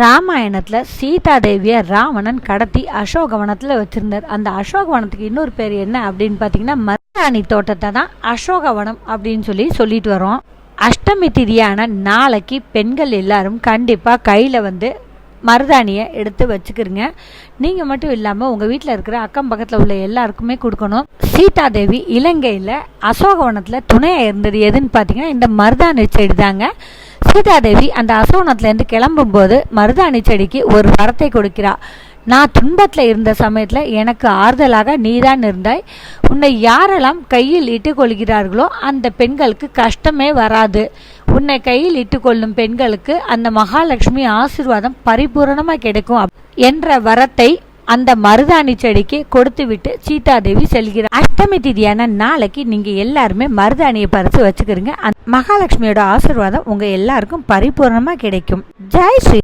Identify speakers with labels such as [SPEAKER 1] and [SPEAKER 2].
[SPEAKER 1] ராமாயணத்தில் சீதாதேவியை ராவணன் கடத்தி அசோகவனத்தில் வச்சுருந்தார். அந்த அசோகவனத்துக்கு இன்னொரு பேர் என்ன அப்படின்னு பார்த்தீங்கன்னா மருதாணி தோட்டத்தை தான் அசோகவனம் அப்படின்னு சொல்லி சொல்லிட்டு வரோம் அஷ்டமி திதியான நாளைக்கு பெண்கள் எல்லாரும் கண்டிப்பாக கையில் வந்து மருதாணியை எடுத்து வச்சுக்கிறீங்க நீங்கள் மட்டும் இல்லாமல் உங்கள் வீட்டில் இருக்கிற அக்கம் பக்கத்தில் உள்ள எல்லாருக்குமே கொடுக்கணும். சீதாதேவி இலங்கையில் அசோகவனத்தில் துணையாக இருந்தது எதுன்னு பார்த்தீங்கன்னா இந்த மருதாணி செடி தாங்க. சீதாதேவி அந்த அசோனத்துலேருந்து கிளம்பும்போது மருதாணி செடிக்கு ஒரு வரத்தை கொடுக்கிறா. நான் துன்பத்தில் இருந்த சமயத்தில் எனக்கு ஆறுதலாக நீதான் இருந்தாய். உன்னை யாரெல்லாம் கையில் இட்டுக்கொள்கிறார்களோ அந்த பெண்களுக்கு கஷ்டமே வராது. உன்னை கையில் இட்டுக்கொள்ளும் பெண்களுக்கு அந்த மகாலட்சுமி ஆசீர்வாதம் பரிபூரணமாக கிடைக்கும். என்ற வரத்தை அந்த மருதாணி செடிக்கு கொடுத்து விட்டு சீதா சீதாதேவி செல்கிறார். அஷ்டமி திதியான நாளைக்கு நீங்க எல்லாருமே மருதாணியை பறித்து வச்சுக்கிறீங்க. அந்த மகாலட்சுமியோட ஆசீர்வாதம் உங்க எல்லாருக்கும் பரிபூர்ணமா கிடைக்கும். ஜெய் ஸ்ரீ